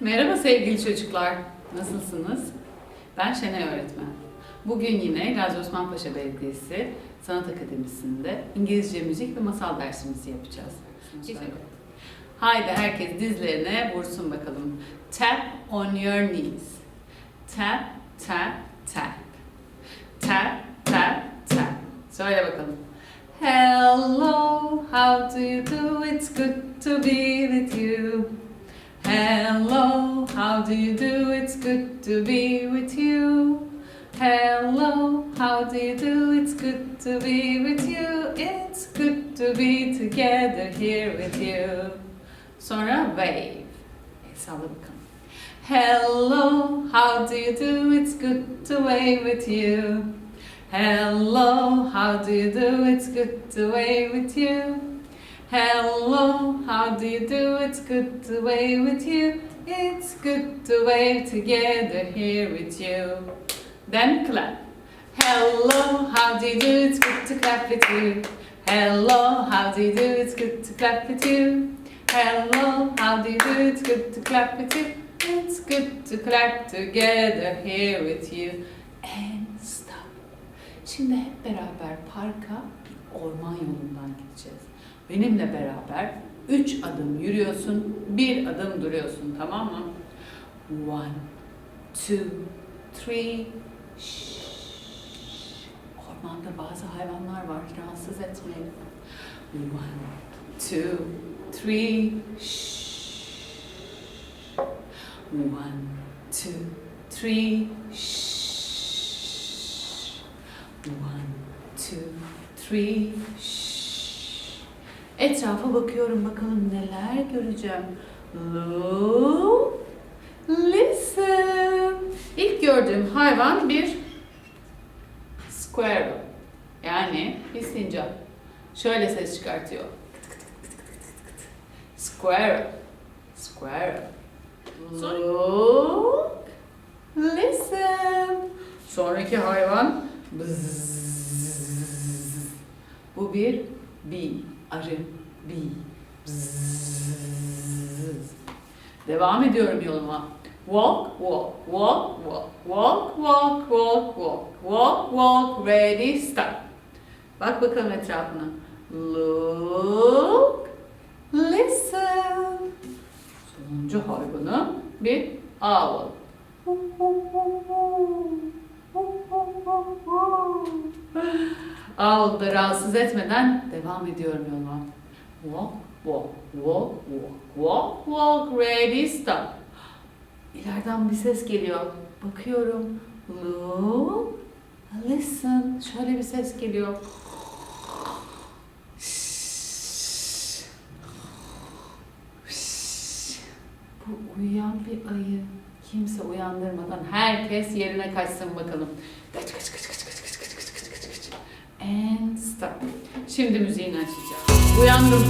Merhaba sevgili çocuklar. Nasılsınız? Ben Şenay öğretmen. Bugün yine Gazi Osman Paşa Belediyesi Sanat Akademisi'nde İngilizce müzik ve masal dersimizi yapacağız. Haydi herkes dizlerine vursun bakalım. Tap on your knees. Tap, tap, tap. Tap, tap, tap. Söyle bakalım. Hello, how do you do? It's good to be with you. Hello, how do you do? It's good to be with you. Hello, how do you do? It's good to be with you. It's good to be together here with you. Sonra wave. El salla bakalım. Hello, how do you do? It's good to wave with you. Hello, how do you do? It's good to wave with you. Hello, how do you do? It's good to wave with you. It's good to wave together here with you. Then clap. Hello, how do you do? It's good to clap with you. Hello, how do you do? It's good to clap with you. Hello, how do you do? It's good to clap with you. It's good to clap together here with you. And stop. Şimdi hep beraber parka bir orman yolundan gideceğiz. Benimle beraber üç adım yürüyorsun, bir adım duruyorsun tamam mı? One, two, three, shh. Ormanda bazı hayvanlar var, rahatsız etmeyelim. One, two, three, shh. One, two, three, shh. One, two, three, shh. Etrafa bakıyorum bakalım neler göreceğim. Look, listen. İlk gördüğüm hayvan bir squirrel. Yani bir sincap. Şöyle ses çıkartıyor. Squirrel. Squirrel. Look, listen. Sonraki hayvan bzzz. Bu bir bee, arı, bee. Bzzz. Devam ediyorum yoluma. Walk, walk, walk, walk, walk, walk, walk, walk, walk, walk, ready, stop. Bak bakalım etrafına. Look, listen. Sonuncu hayvanı bir owl. Da rahatsız etmeden devam ediyorum yoluma. Walk, walk, walk, walk, walk, walk, ready, stop. İleriden bir ses geliyor. Bakıyorum. Look, listen. Şöyle bir ses geliyor. Bu uyuyan bir ayı. Kimse uyandırmadan herkes yerine kaçsın bakalım. Kaç kaç kaç And stop. Şimdi müziğini açacağım. Uyandım.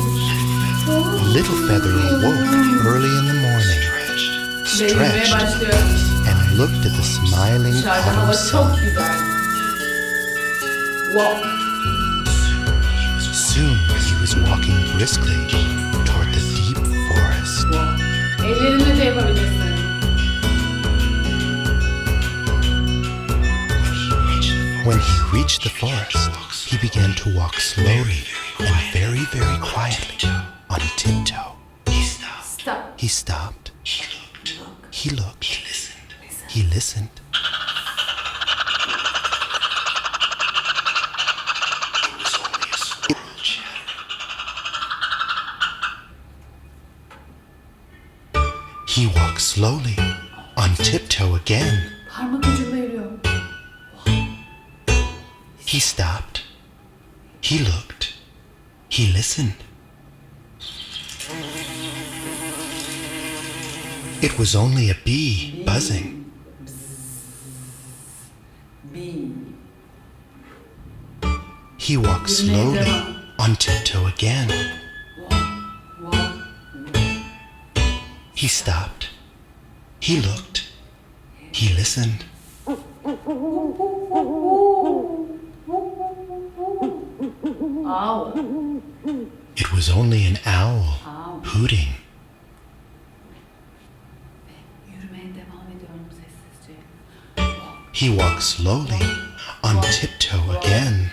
Little Feather awoke early in the morning, stretched, and looked at the smiling Dışarıda autumn hava sun. çok güzel. Walk. Soon he was walking briskly toward the deep forest. Walk. Ellerini de yapabilirsin. When he reached the forest, he began to walk slowly and very, very quietly on tiptoe. Stop. He stopped, Look. he looked, Listen. he listened. He walked slowly, on tiptoe again. Parmak ucunda yürüyor. He stopped. He looked. He listened. It was only a bee buzzing. He walked slowly on tiptoe again. He stopped. He looked. He listened. Owl. It was only an owl, owl. hooting. He walked slowly on tiptoe again.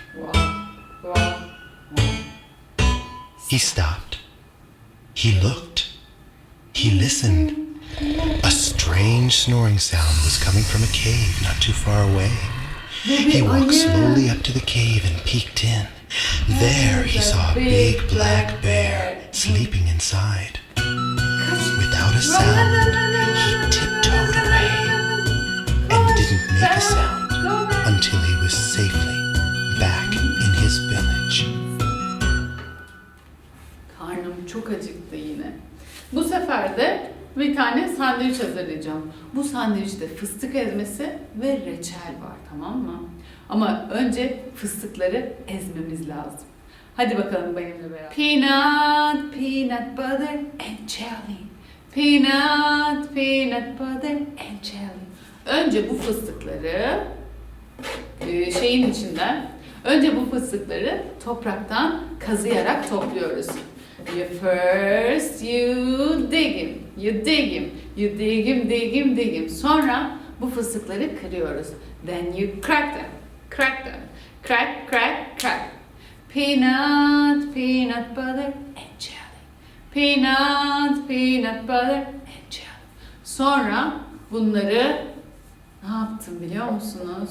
He stopped. He looked. He listened. A strange snoring sound was coming from a cave not too far away. He walked slowly up to the cave and peeked in. There he saw a big black bear sleeping inside. Without a sound, bir tane sandviç hazırlayacağım. Bu sandviçte fıstık ezmesi ve reçel var tamam mı? Ama önce fıstıkları ezmemiz lazım. Hadi bakalım benimle beraber. Peanut, peanut butter and jelly. Peanut, peanut butter and jelly. Önce bu fıstıkları e, şeyin içinden önce bu fıstıkları topraktan kazıyarak topluyoruz. You first you dig him, you dig him, you dig him, dig him, dig him. Sonra bu fıstıkları kırıyoruz. Then you crack them, crack them, crack, crack, crack. Peanut, peanut butter and jelly. Peanut, peanut butter and jelly. Sonra bunları ne yaptım biliyor musunuz?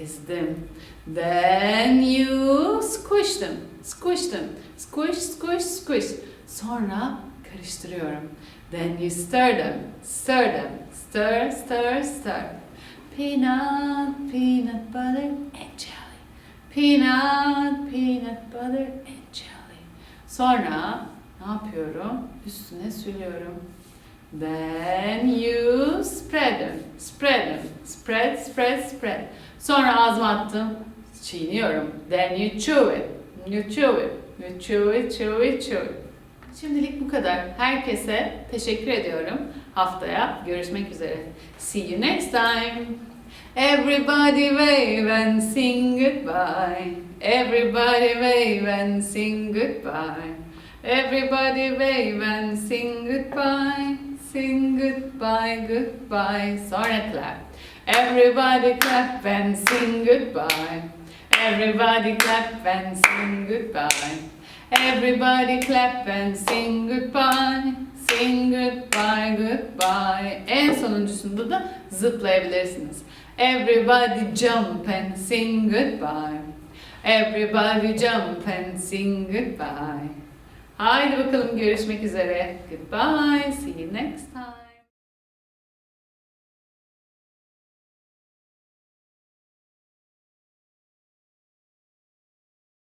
Ezdim. Then you squish them. Squish them. Squish, squish, squish. Sonra karıştırıyorum. Then you stir them. Stir them. Stir, stir, stir. Peanut, peanut butter and jelly. Peanut, peanut butter and jelly. Sonra ne yapıyorum? Üstüne sürüyorum. Then you spread them, spread them, spread, spread, spread. Sonra ağzıma attım, çiğniyorum. Then you chew it, you chew it, you chew it, chew it, chew it. Şimdilik bu kadar. Herkese teşekkür ediyorum. Haftaya görüşmek üzere. See you next time. Everybody wave and sing goodbye. Everybody wave and sing goodbye. Everybody wave and sing goodbye. Sing goodbye, goodbye. Sonra clap. Everybody clap and sing goodbye. Everybody clap and sing goodbye. Everybody clap and sing goodbye. Sing goodbye, goodbye. En sonuncusunda da zıplayabilirsiniz. Everybody jump and sing goodbye. Everybody jump and sing goodbye. Haydi bakalım görüşmek üzere. Goodbye. See you next time.